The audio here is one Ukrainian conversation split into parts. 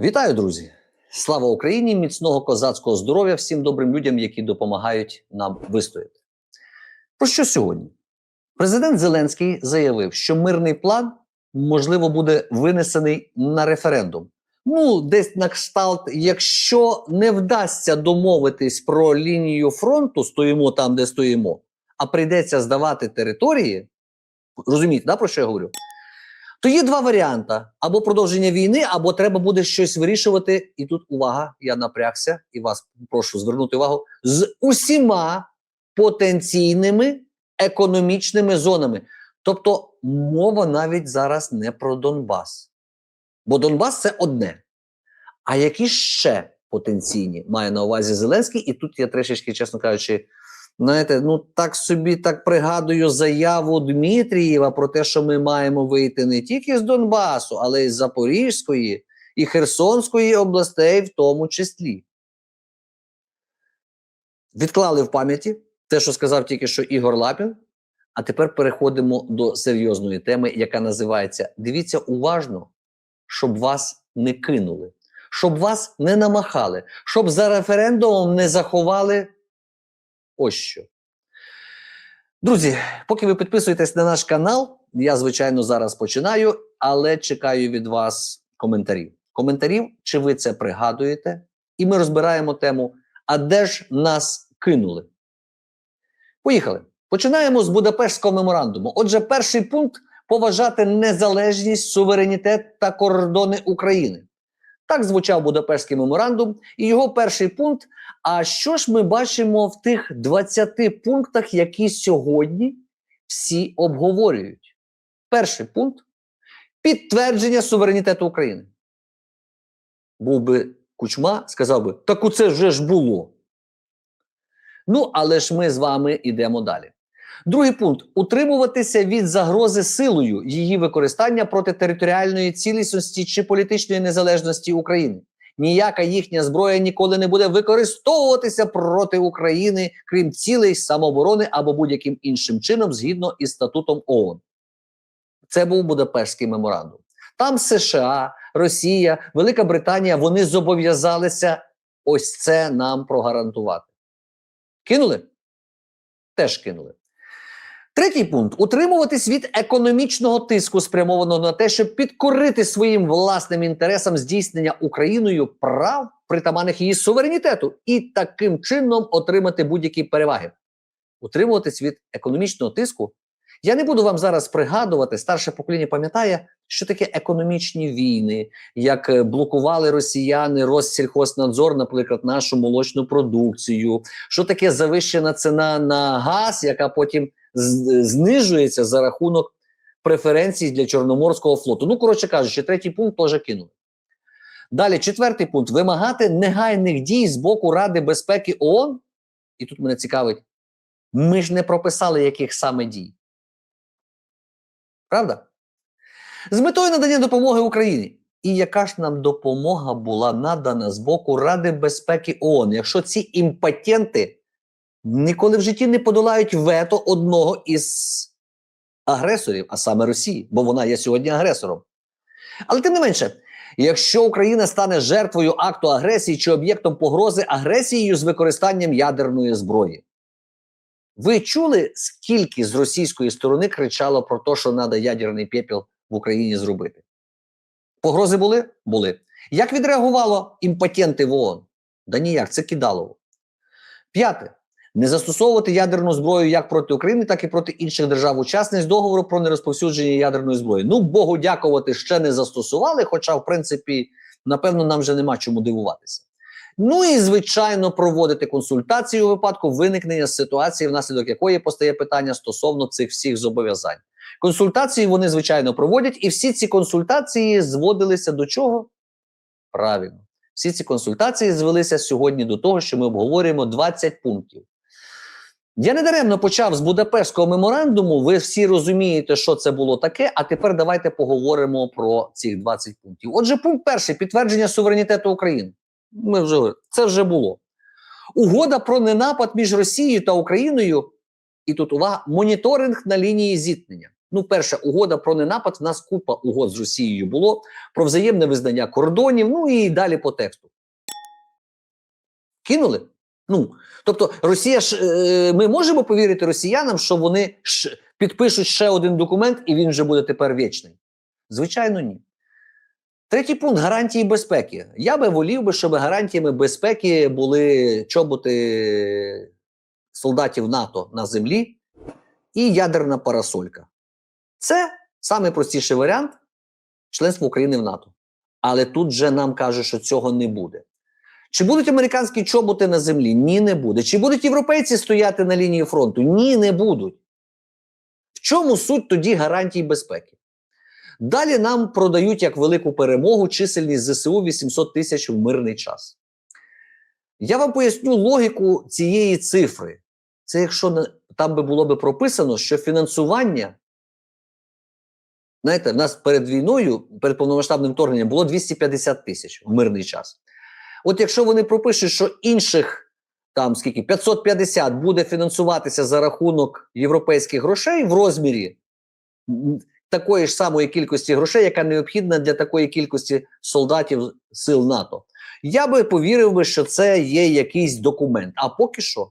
Вітаю, друзі! Слава Україні! Міцного козацького здоров'я всім добрим людям, які допомагають нам вистояти. Про що сьогодні? Президент Зеленський заявив, що мирний план можливо буде винесений на референдум. Ну, десь на кшталт, якщо не вдасться домовитись про лінію фронту, стоїмо там, де стоїмо, а прийдеться здавати території. Розумієте, да, про що я говорю? То є два варіанти: або продовження війни, або треба буде щось вирішувати. І тут увага, я напрягся і вас прошу звернути увагу з усіма потенційними економічними зонами. Тобто мова навіть зараз не про Донбас. Бо Донбас це одне. А які ще потенційні має на увазі Зеленський? І тут я трішечки, чесно кажучи, знаєте, ну так собі так пригадую заяву Дмитрієва про те, що ми маємо вийти не тільки з Донбасу, але й з Запорізької і Херсонської областей, в тому числі. Відклали в пам'яті те, що сказав тільки що Ігор Лапін. А тепер переходимо до серйозної теми, яка називається Дивіться уважно, щоб вас не кинули, щоб вас не намахали, щоб за референдумом не заховали. Ось що. Друзі, поки ви підписуєтесь на наш канал, я, звичайно, зараз починаю, але чекаю від вас коментарів. Коментарів, чи ви це пригадуєте, і ми розбираємо тему, а де ж нас кинули? Поїхали. Починаємо з Будапештського меморандуму. Отже, перший пункт поважати незалежність, суверенітет та кордони України. Так звучав Будапештський меморандум, і його перший пункт. А що ж ми бачимо в тих 20 пунктах, які сьогодні всі обговорюють? Перший пункт підтвердження суверенітету України. Був би кучма, сказав би: так оце вже ж було. Ну, але ж ми з вами йдемо далі. Другий пункт утримуватися від загрози силою її використання проти територіальної цілісності чи політичної незалежності України. Ніяка їхня зброя ніколи не буде використовуватися проти України, крім цілей самооборони або будь-яким іншим чином, згідно із статутом ООН. Це був Будапештський меморандум. Там США, Росія, Велика Британія вони зобов'язалися ось це нам прогарантувати. Кинули? Теж кинули. Третій пункт утримуватись від економічного тиску, спрямованого на те, щоб підкорити своїм власним інтересам здійснення Україною прав, притаманних її суверенітету, і таким чином отримати будь-які переваги. Утримуватись від економічного тиску. Я не буду вам зараз пригадувати, старше покоління пам'ятає, що таке економічні війни, як е, блокували росіяни Россільхознадзор, наприклад, нашу молочну продукцію, що таке завищена ціна на газ, яка потім знижується за рахунок преференцій для Чорноморського флоту. Ну, коротше кажучи, третій пункт теж кинули. Далі, четвертий пункт: вимагати негайних дій з боку Ради безпеки ООН. І тут мене цікавить, ми ж не прописали, яких саме дій. Правда? З метою надання допомоги Україні. І яка ж нам допомога була надана з боку Ради безпеки ООН, якщо ці імпотенти ніколи в житті не подолають вето одного із агресорів, а саме Росії, бо вона є сьогодні агресором. Але тим не менше, якщо Україна стане жертвою акту агресії чи об'єктом погрози агресією з використанням ядерної зброї, ви чули, скільки з російської сторони кричало про те, що треба ядерний пепел в Україні зробити? Погрози були? Були. Як відреагувало імпотенти в ООН? Да ніяк, це кидалово. П'яте. Не застосовувати ядерну зброю як проти України, так і проти інших держав-учасниць договору про нерозповсюдження ядерної зброї. Ну, Богу дякувати, ще не застосували, хоча, в принципі, напевно, нам вже нема чому дивуватися. Ну і звичайно, проводити консультації у випадку виникнення ситуації, внаслідок якої постає питання стосовно цих всіх зобов'язань. Консультації вони, звичайно, проводять, і всі ці консультації зводилися до чого? Правильно. Всі ці консультації звелися сьогодні до того, що ми обговорюємо 20 пунктів. Я недаремно почав з Будапештського меморандуму. Ви всі розумієте, що це було таке. А тепер давайте поговоримо про цих 20 пунктів. Отже, пункт перший підтвердження суверенітету України. Ми вже це вже було. Угода про ненапад між Росією та Україною. І тут увага, моніторинг на лінії зіткнення. Ну, перша угода про ненапад. В нас купа угод з Росією було про взаємне визнання кордонів. Ну і далі по тексту. Кинули? Ну, тобто, Росія ж е, ми можемо повірити росіянам, що вони ш, підпишуть ще один документ, і він вже буде тепер вічний? Звичайно, ні. Третій пункт гарантії безпеки. Я би волів би, щоб гарантіями безпеки були чоботи солдатів НАТО на землі і ядерна парасолька. Це найпростіший варіант членства України в НАТО. Але тут вже нам кажуть, що цього не буде. Чи будуть американські чоботи на землі? Ні, не буде. Чи будуть європейці стояти на лінії фронту? Ні, не будуть. В чому суть тоді гарантій безпеки? Далі нам продають як велику перемогу чисельність ЗСУ 800 тисяч в мирний час. Я вам поясню логіку цієї цифри. Це якщо на- там би було би прописано, що фінансування, знаєте, в нас перед війною, перед повномасштабним вторгненням було 250 тисяч в мирний час. От якщо вони пропишуть, що інших там скільки 550 буде фінансуватися за рахунок європейських грошей в розмірі такої ж самої кількості грошей, яка необхідна для такої кількості солдатів сил НАТО, я би повірив би, що це є якийсь документ. А поки що,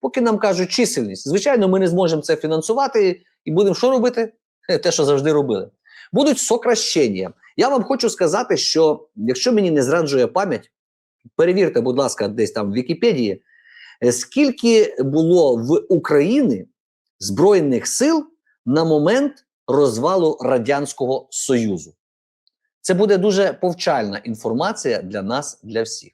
поки нам кажуть чисельність, звичайно, ми не зможемо це фінансувати і будемо що робити? Те, що завжди робили. Будуть сокращення. Я вам хочу сказати, що якщо мені не зраджує пам'ять, перевірте, будь ласка, десь там в Вікіпедії, е, скільки було в Україні Збройних сил на момент розвалу Радянського Союзу. Це буде дуже повчальна інформація для нас, для всіх.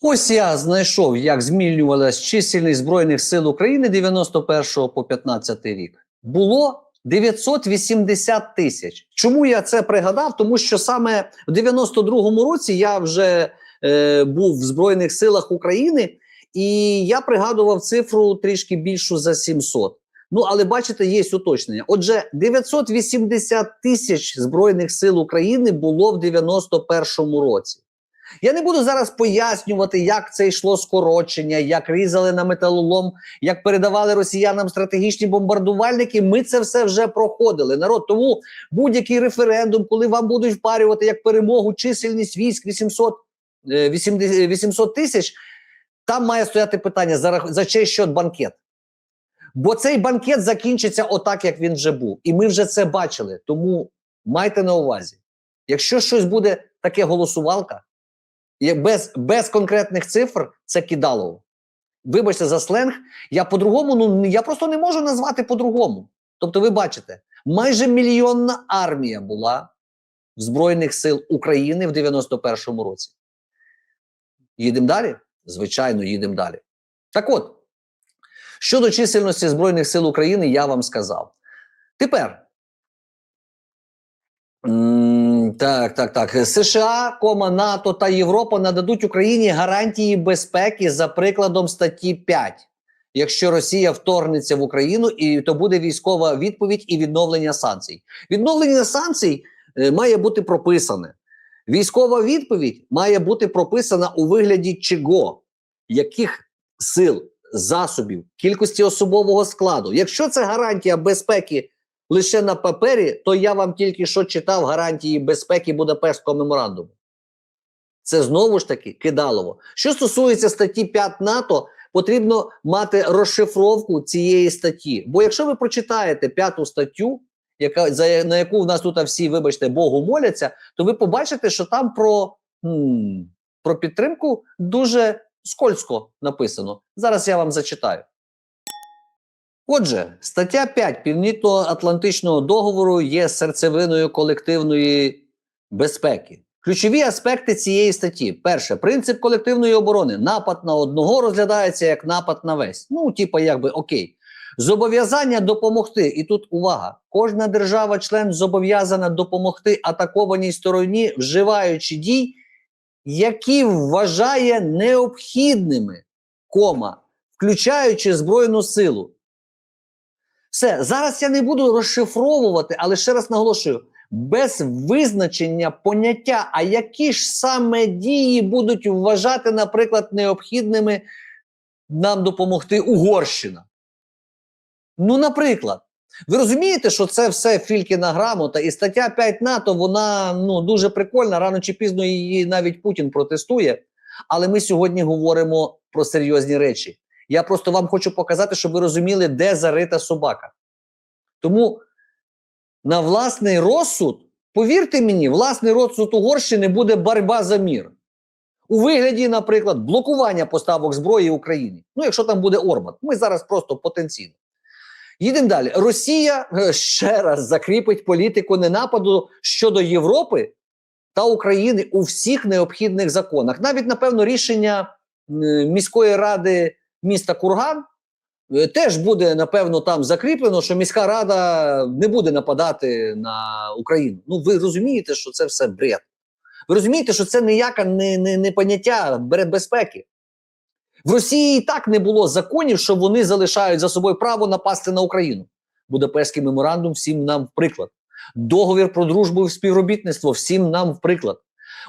Ось я знайшов, як змінювалась чисельність Збройних сил України 91 по 15 рік. Було 980 тисяч. Чому я це пригадав? Тому що саме в 92-му році я вже е, був в Збройних силах України, і я пригадував цифру трішки більшу за 700. Ну, але бачите, є уточнення. Отже, 980 тисяч Збройних сил України було в 91-му році. Я не буду зараз пояснювати, як це йшло скорочення, як різали на металолом, як передавали росіянам стратегічні бомбардувальники. Ми це все вже проходили. Народ, тому будь-який референдум, коли вам будуть впарювати як перемогу чисельність військ 800, е, 80 800 тисяч, там має стояти питання за, за чий счет банкет. Бо цей банкет закінчиться отак, як він вже був. І ми вже це бачили. Тому майте на увазі, якщо щось буде таке голосувалка, без, без конкретних цифр, це кидалово. Вибачте за сленг, я по-другому, ну я просто не можу назвати по-другому. Тобто, ви бачите, майже мільйонна армія була в Збройних сил України в 91-му році. Їдемо далі? Звичайно, їдемо далі. Так от, щодо чисельності Збройних сил України, я вам сказав. Тепер. Так, так, так. США, кома, НАТО та Європа нададуть Україні гарантії безпеки за прикладом статті 5. Якщо Росія вторгнеться в Україну, і то буде військова відповідь і відновлення санкцій. Відновлення санкцій е, має бути прописане. Військова відповідь має бути прописана у вигляді чого, яких сил, засобів, кількості особового складу. Якщо це гарантія безпеки лише на папері, то я вам тільки що читав гарантії безпеки Будапештського меморандуму. Це знову ж таки кидалово. Що стосується статті 5 НАТО, потрібно мати розшифровку цієї статті. Бо якщо ви прочитаєте п'яту статтю, яка за на яку в нас тут всі, вибачте, Богу моляться, то ви побачите, що там про, м, про підтримку дуже скользко написано. Зараз я вам зачитаю. Отже, стаття 5 Північно-Атлантичного договору є серцевиною колективної безпеки. Ключові аспекти цієї статті: перше, принцип колективної оборони. Напад на одного розглядається як напад на весь. Ну, типа, якби окей. Зобов'язання допомогти. І тут увага: кожна держава-член зобов'язана допомогти атакованій стороні, вживаючи дій, які вважає необхідними, кома, включаючи Збройну силу. Все, зараз я не буду розшифровувати, але ще раз наголошую: без визначення поняття, а які ж саме дії будуть вважати, наприклад, необхідними нам допомогти Угорщина. Ну, наприклад, Ви розумієте, що це все Фількіна грамота, і стаття 5 НАТО, вона ну дуже прикольна. Рано чи пізно її навіть Путін протестує. Але ми сьогодні говоримо про серйозні речі. Я просто вам хочу показати, щоб ви розуміли, де зарита собака. Тому на власний розсуд, повірте мені, власний розсуд Угорщини буде боротьба за мір. У вигляді, наприклад, блокування поставок зброї Україні. Ну, якщо там буде Орбан, ми зараз просто потенційно. Їдемо далі. Росія е, ще раз закріпить політику ненападу щодо Європи та України у всіх необхідних законах. Навіть, напевно, рішення міської ради міста Курган е, теж буде, напевно, там закріплено, що міська рада не буде нападати на Україну. Ну, ви розумієте, що це все бред. Ви розумієте, що це ніяке не, не, не поняття безпеки. В Росії і так не було законів, що вони залишають за собою право напасти на Україну. Будапештський меморандум всім нам в приклад. Договір про дружбу і співробітництво всім нам в приклад.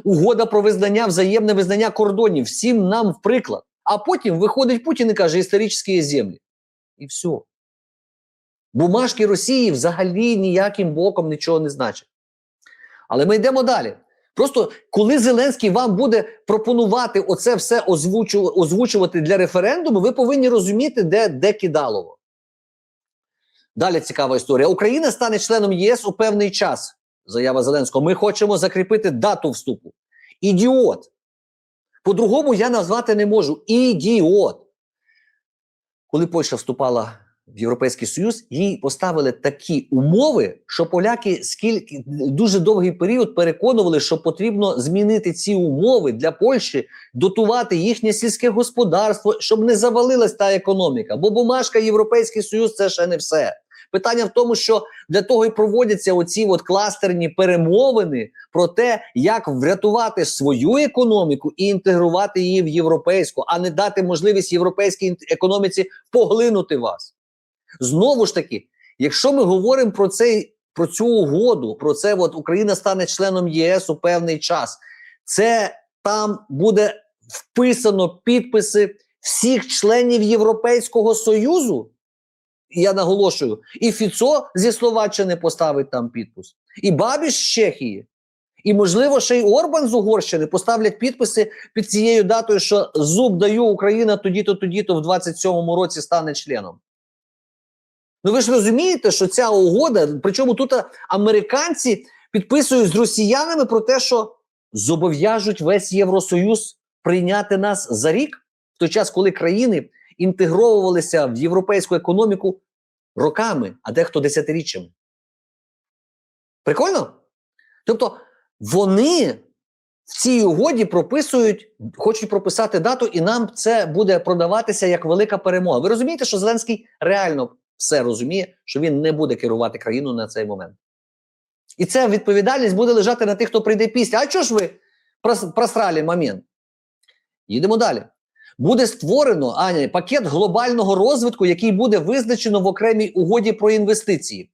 Угода про визнання, взаємне визнання кордонів всім нам в приклад. А потім виходить Путін і каже історичні землі. І все. Бумажки Росії взагалі ніяким боком нічого не значать. Але ми йдемо далі. Просто коли Зеленський вам буде пропонувати оце все озвучувати для референдуму, ви повинні розуміти, де, де кидалово. Далі цікава історія. Україна стане членом ЄС у певний час. Заява Зеленського. Ми хочемо закріпити дату вступу. Ідіот. По-другому я назвати не можу. Ідіот. Коли Польща вступала в Європейський Союз, їй поставили такі умови, що поляки скільки дуже довгий період переконували, що потрібно змінити ці умови для Польщі, дотувати їхнє сільське господарство, щоб не завалилась та економіка. Бо бумажка Європейський Союз це ще не все. Питання в тому, що для того і проводяться оці от кластерні перемовини про те, як врятувати свою економіку і інтегрувати її в європейську, а не дати можливість європейській економіці поглинути вас. Знову ж таки, якщо ми говоримо про цей про цю угоду, про це от Україна стане членом ЄС у певний час, це там буде вписано підписи всіх членів Європейського Союзу. Я наголошую, і Фіцо зі Словаччини поставить там підпис, і Бабіш з Чехії, і, можливо, ще й Орбан з Угорщини поставлять підписи під цією датою, що зуб даю Україна тоді-то, тоді-то в 27-му році стане членом. Ну ви ж розумієте, що ця угода, причому тут американці підписують з росіянами про те, що зобов'яжуть весь Євросоюз прийняти нас за рік, в той час, коли країни інтегровувалися в європейську економіку роками, а дехто десятиріччями. Прикольно? Тобто вони в цій угоді прописують, хочуть прописати дату, і нам це буде продаватися як велика перемога. Ви розумієте, що Зеленський реально все розуміє, що він не буде керувати країну на цей момент. І ця відповідальність буде лежати на тих, хто прийде після. А чого ж ви просрали момент? Їдемо далі. Буде створено Аня, пакет глобального розвитку, який буде визначено в окремій угоді про інвестиції.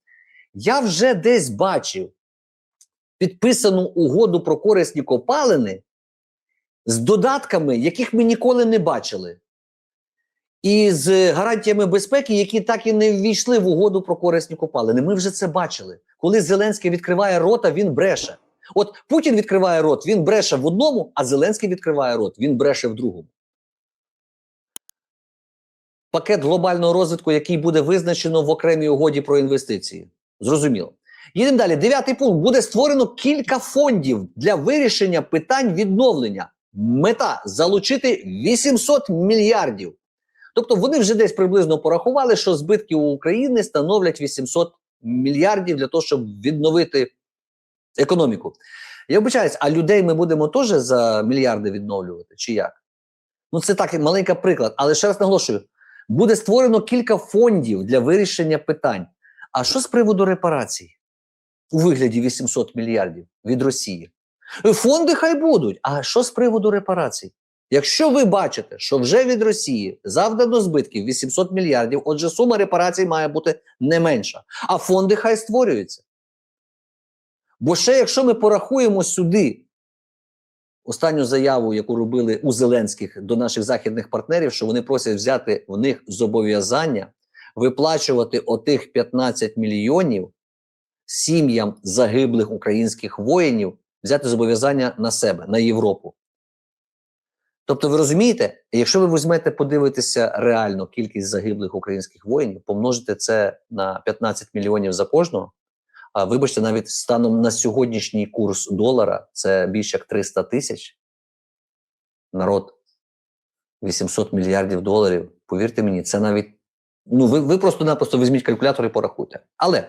Я вже десь бачив підписану угоду про корисні копалини з додатками, яких ми ніколи не бачили і з гарантіями безпеки, які так і не ввійшли в угоду про корисні копалини. Ми вже це бачили. Коли Зеленський відкриває рота, він бреше. От Путін відкриває рот, він бреше в одному, а Зеленський відкриває рот, він бреше в другому. Пакет глобального розвитку, який буде визначено в окремій угоді про інвестиції. Зрозуміло. Їдемо далі. Дев'ятий пункт буде створено кілька фондів для вирішення питань відновлення. Мета залучити 800 мільярдів. Тобто вони вже десь приблизно порахували, що збитки у України становлять 800 мільярдів для того, щоб відновити економіку. Я вибачаюсь, а людей ми будемо теж за мільярди відновлювати, чи як? Ну, це так, маленький приклад, але ще раз наголошую: буде створено кілька фондів для вирішення питань. А що з приводу репарацій у вигляді 800 мільярдів від Росії? Фонди хай будуть. А що з приводу репарацій? Якщо ви бачите, що вже від Росії завдано збитків 800 мільярдів, отже, сума репарацій має бути не менша, а фонди хай створюються. Бо ще якщо ми порахуємо сюди останню заяву, яку робили у Зеленських до наших західних партнерів, що вони просять взяти в них зобов'язання виплачувати отих 15 мільйонів сім'ям загиблих українських воїнів, взяти зобов'язання на себе, на Європу. Тобто, ви розумієте, якщо ви візьмете подивитися реально кількість загиблих українських воїнів, помножите це на 15 мільйонів за кожного. А вибачте, навіть станом на сьогоднішній курс долара це більше як 300 тисяч. Народ 800 мільярдів доларів. Повірте мені, це навіть. Ну, ви, ви просто-напросто візьміть калькулятор і порахуйте. Але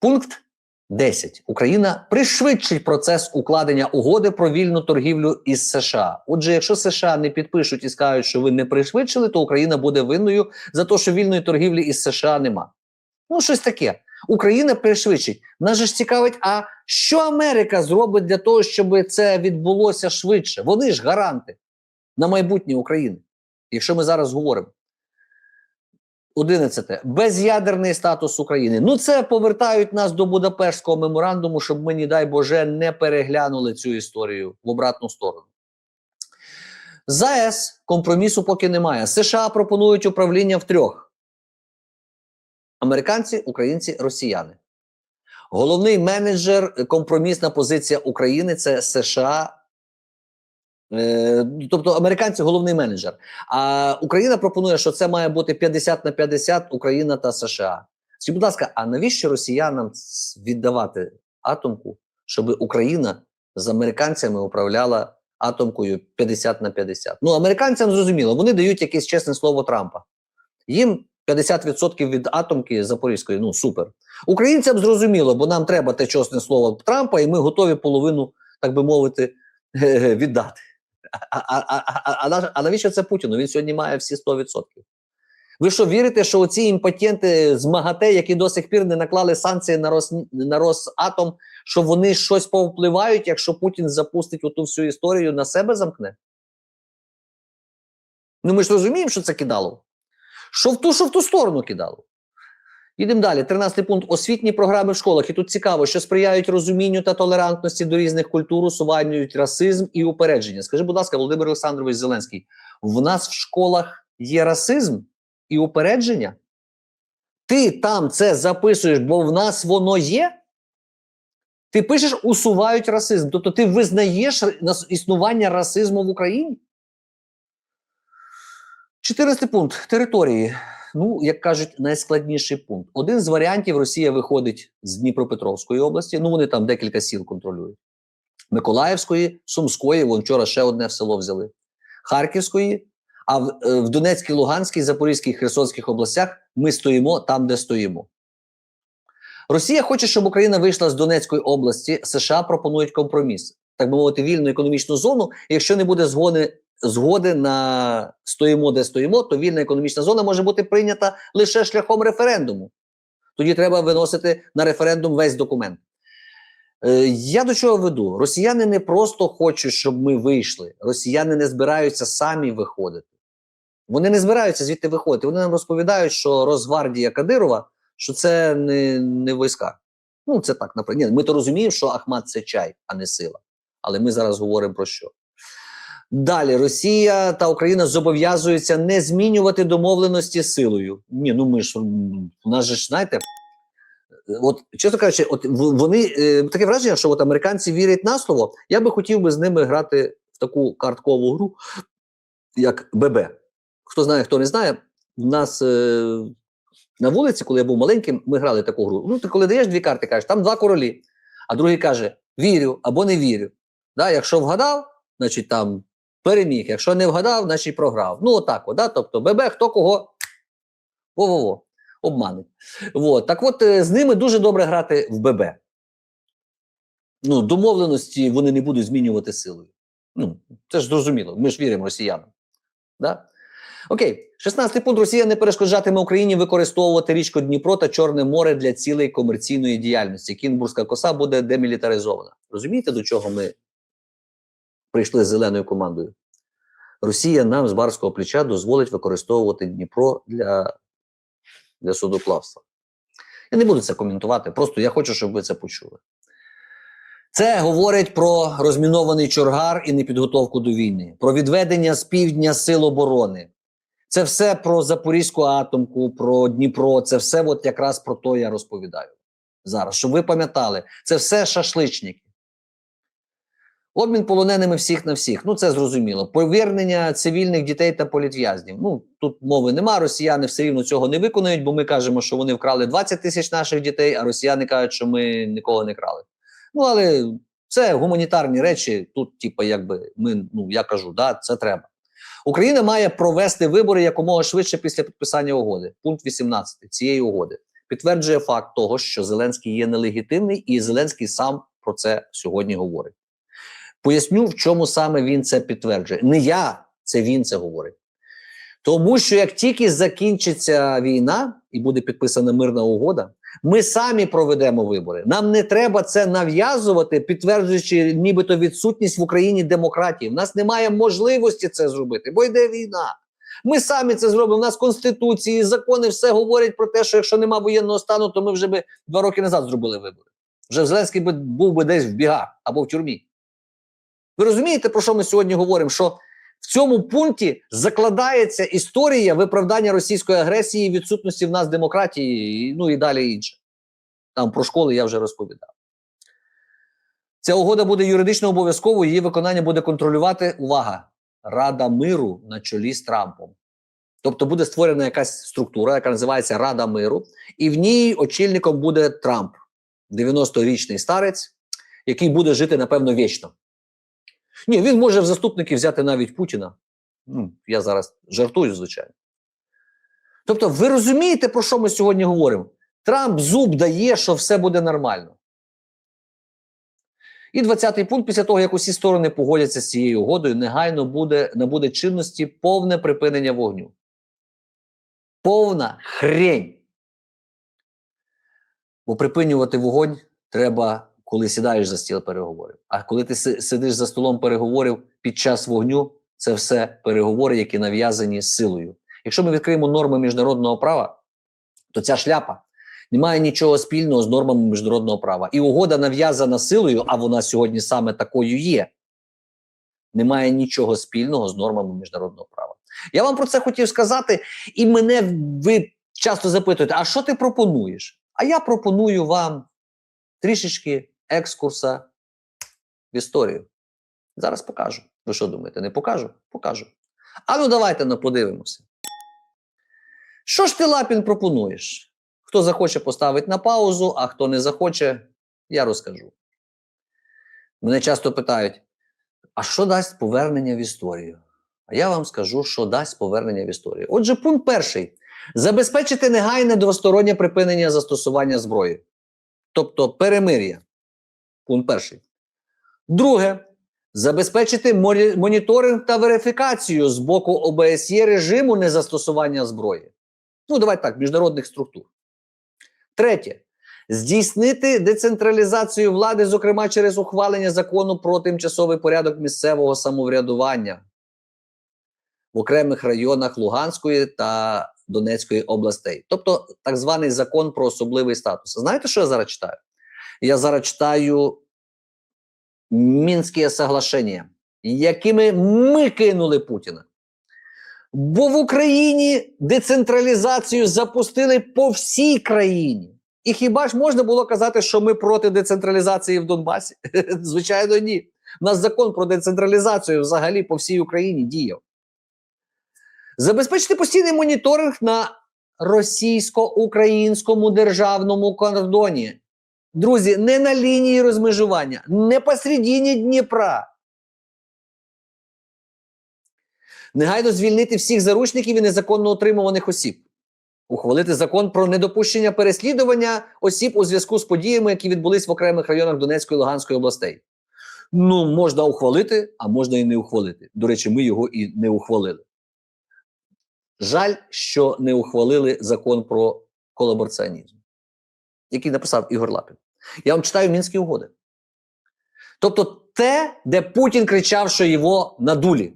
пункт 10. Україна пришвидшить процес укладення угоди про вільну торгівлю із США. Отже, якщо США не підпишуть і скажуть, що ви не пришвидшили, то Україна буде винною за те, що вільної торгівлі із США нема. Ну, щось таке. Україна пришвидшить. Нас же ж цікавить, а що Америка зробить для того, щоб це відбулося швидше? Вони ж гаранти на майбутнє України. Якщо ми зараз говоримо. 11. Без'ядерний статус України. Ну, це повертають нас до Будапештського меморандуму, щоб ми, не дай Боже, не переглянули цю історію в обратну сторону. ЗАЕС компромісу поки немає. США пропонують управління в трьох: американці, українці, росіяни. Головний менеджер, е, компромісна позиція України це США. Е, тобто американці головний менеджер. А Україна пропонує, що це має бути 50 на 50 Україна та США. Скажіть, будь ласка, а навіщо росіянам віддавати атомку, щоб Україна з американцями управляла атомкою 50 на 50? Ну, американцям зрозуміло, вони дають якесь чесне слово Трампа. Їм 50% від атомки Запорізької, ну супер. Українцям зрозуміло, бо нам треба те чесне слово Трампа, і ми готові половину, так би мовити, віддати. А, а, а, а, а, навіщо це Путіну? Він сьогодні має всі 100%. Ви що вірите, що оці імпотенти з МАГАТЕ, які до сих пір не наклали санкції на, Рос, на Росатом, що вони щось повпливають, якщо Путін запустить оту всю історію на себе замкне? Ну ми ж розуміємо, що це кидало. Що в ту, що в ту сторону кидало. Йдемо далі. 13 пункт. Освітні програми в школах. І тут цікаво, що сприяють розумінню та толерантності до різних культур, усуваннюють расизм і упередження. Скажи, будь ласка, Володимир Олександрович Зеленський, в нас в школах є расизм і упередження? Ти там це записуєш, бо в нас воно є? Ти пишеш усувають расизм. Тобто ти визнаєш існування расизму в Україні? 14 пункт території. Ну, як кажуть, найскладніший пункт. Один з варіантів Росія виходить з Дніпропетровської області. Ну, вони там декілька сіл контролюють. Миколаївської, Сумської, вон вчора ще одне село взяли. Харківської, а в, е, в Донецькій, Луганській, Запорізькій, Херсонських областях ми стоїмо там, де стоїмо. Росія хоче, щоб Україна вийшла з Донецької області. США пропонують компроміс, так би мовити, вільну економічну зону. Якщо не буде згоди, згоди на стоїмо, де стоїмо, то вільна економічна зона може бути прийнята лише шляхом референдуму. Тоді треба виносити на референдум весь документ. Е, я до чого веду? Росіяни не просто хочуть, щоб ми вийшли. Росіяни не збираються самі виходити. Вони не збираються звідти виходити. Вони нам розповідають, що Росгвардія Кадирова, що це не, не війська. Ну, це так, наприклад. Ні, ми то розуміємо, що Ахмат це чай, а не сила. Але ми зараз говоримо про що. Далі Росія та Україна зобов'язуються не змінювати домовленості силою. Ні, ну ми ж у нас же ж знаєте, от чесно кажучи, от вони е, таке враження, що от американці вірять на слово. Я би хотів би з ними грати в таку карткову гру, як ББ. Хто знає, хто не знає, в нас е, на вулиці, коли я був маленьким, ми грали таку гру. Ну, ти коли даєш дві карти, кажеш, там два королі, а другий каже: вірю або не вірю. Да, якщо вгадав, значить там переміг. Якщо не вгадав, значить програв. Ну, отак, да? тобто ББ, хто кого во-во-во, обманить. Вот. Так от е, з ними дуже добре грати в ББ. Ну, домовленості вони не будуть змінювати силою. Ну, це ж зрозуміло, ми ж віримо росіянам. Да? Окей, 16 пункт. Росія не перешкоджатиме Україні використовувати річку Дніпро та Чорне море для цілей комерційної діяльності. Кінбурзька коса буде демілітаризована. Розумієте, до чого ми прийшли з зеленою командою? Росія нам з барського плеча дозволить використовувати Дніпро для, для судоплавства. Я не буду це коментувати, просто я хочу, щоб ви це почули. Це говорить про розмінований чоргар і непідготовку до війни, про відведення з півдня сил оборони. Це все про Запорізьку атомку, про Дніпро. Це все от якраз про то я розповідаю зараз. Щоб ви пам'ятали, це все шашличники. Обмін полоненими всіх на всіх. Ну це зрозуміло. Повернення цивільних дітей та політв'язнів. Ну тут мови нема. Росіяни все рівно цього не виконують, бо ми кажемо, що вони вкрали 20 тисяч наших дітей, а росіяни кажуть, що ми нікого не крали. Ну але це гуманітарні речі. Тут, типу, якби ми ну я кажу, да, це треба. Україна має провести вибори якомога швидше після підписання угоди. Пункт 18 цієї угоди підтверджує факт того, що Зеленський є нелегітимний, і Зеленський сам про це сьогодні говорить. Поясню, в чому саме він це підтверджує. Не я, це він це говорить. Тому що як тільки закінчиться війна і буде підписана мирна угода, ми самі проведемо вибори. Нам не треба це нав'язувати, підтверджуючи нібито відсутність в Україні демократії. У нас немає можливості це зробити, бо йде війна. Ми самі це зробимо. У нас конституції, закони все говорять про те, що якщо нема воєнного стану, то ми вже би два роки назад зробили вибори. Вже Зеленський би був би десь в бігах або в тюрмі. Ви розумієте, про що ми сьогодні говоримо? Що в цьому пункті закладається історія виправдання російської агресії, відсутності в нас демократії, ну і далі інше. Там про школи я вже розповідав. Ця угода буде юридично обов'язковою, її виконання буде контролювати увага, Рада миру на чолі з Трампом. Тобто буде створена якась структура, яка називається Рада миру, і в ній очільником буде Трамп, 90-річний старець, який буде жити, напевно, вічно. Ні, він може в заступники взяти навіть Путіна. Ну, я зараз жартую, звичайно. Тобто, ви розумієте, про що ми сьогодні говоримо? Трамп зуб дає, що все буде нормально. І 20-й пункт, після того, як усі сторони погодяться з цією угодою, негайно буде, набуде чинності повне припинення вогню. Повна хрень. Бо припинювати вогонь треба коли сідаєш за стіл переговорів. А коли ти сидиш за столом переговорів під час вогню, це все переговори, які нав'язані силою. Якщо ми відкриємо норми міжнародного права, то ця шляпа не має нічого спільного з нормами міжнародного права. І угода нав'язана силою, а вона сьогодні саме такою є. Не має нічого спільного з нормами міжнародного права. Я вам про це хотів сказати, і мене ви часто запитуєте: а що ти пропонуєш? А я пропоную вам трішечки екскурса в історію. Зараз покажу. Ви що думаєте, не покажу? Покажу. А ну давайте ну, подивимося. Що ж ти Лапін пропонуєш? Хто захоче поставити на паузу, а хто не захоче, я розкажу. Мене часто питають: а що дасть повернення в історію? А я вам скажу, що дасть повернення в історію. Отже, пункт перший: забезпечити негайне двостороннє припинення застосування зброї. Тобто перемир'я. Пункт перший. Друге. Забезпечити моніторинг та верифікацію з боку ОБСЄ режиму незастосування зброї. Ну, давайте так, міжнародних структур. Третє. Здійснити децентралізацію влади, зокрема через ухвалення закону про тимчасовий порядок місцевого самоврядування в окремих районах Луганської та Донецької областей. Тобто так званий закон про особливий статус. Знаєте, що я зараз читаю? Я зараз читаю Мінське соглашення, якими ми кинули Путіна. Бо в Україні децентралізацію запустили по всій країні. І хіба ж можна було казати, що ми проти децентралізації в Донбасі? Звичайно, ні. У нас закон про децентралізацію взагалі по всій Україні діяв. Забезпечити постійний моніторинг на російсько-українському державному кордоні. Друзі, не на лінії розмежування, не посередині Дніпра. Негайно звільнити всіх заручників і незаконно отримуваних осіб. Ухвалити закон про недопущення переслідування осіб у зв'язку з подіями, які відбулись в окремих районах Донецької і Луганської областей. Ну, можна ухвалити, а можна і не ухвалити. До речі, ми його і не ухвалили. Жаль, що не ухвалили закон про колабораціонізм, який написав Ігор Лапін. Я вам читаю мінські угоди. Тобто те, де Путін кричав, що його надулі.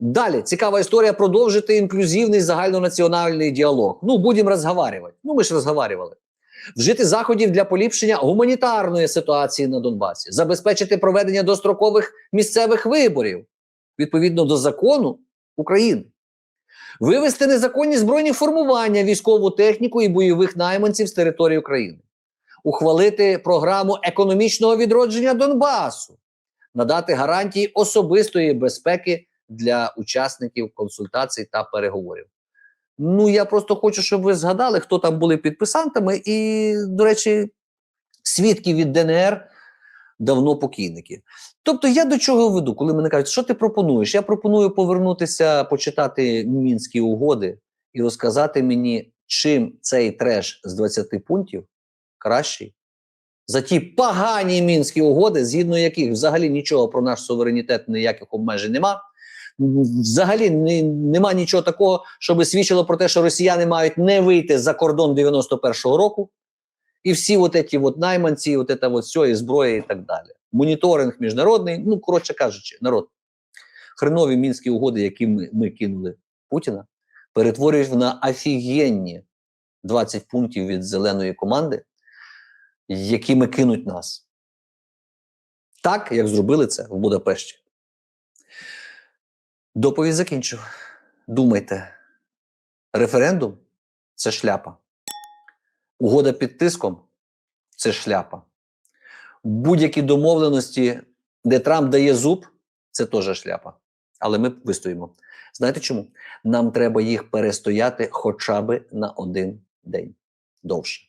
Далі цікава історія продовжити інклюзивний загальнонаціональний діалог. Ну, будемо розговарювати. Ну, ми ж розговарювали. Вжити заходів для поліпшення гуманітарної ситуації на Донбасі, забезпечити проведення дострокових місцевих виборів відповідно до закону України вивести незаконні збройні формування, військову техніку і бойових найманців з території України, ухвалити програму економічного відродження Донбасу, надати гарантії особистої безпеки для учасників консультацій та переговорів. Ну, я просто хочу, щоб ви згадали, хто там були підписантами, і, до речі, свідки від ДНР давно покійники. Тобто, я до чого веду, коли мене кажуть, що ти пропонуєш? Я пропоную повернутися, почитати мінські угоди і розказати мені, чим цей треш з 20 пунктів кращий за ті погані мінські угоди, згідно яких взагалі нічого про наш суверенітет, ніяких обмежень нема. Взагалі не, нема нічого такого, щоб свідчило про те, що росіяни мають не вийти за кордон 91-го року, і всі от ці от найманці, от це от все, і зброя і так далі. Моніторинг міжнародний, ну коротше кажучи, народ. Хренові мінські угоди, які ми, ми кинули Путіна, перетворюють на офігенні 20 пунктів від зеленої команди, якими кинуть нас. Так, як зробили це в Будапешті. Доповідь закінчив. Думайте, референдум це шляпа. Угода під тиском це шляпа. Будь-які домовленості, де Трамп дає зуб, це теж шляпа. Але ми вистоїмо. Знаєте чому? Нам треба їх перестояти хоча б на один день довше.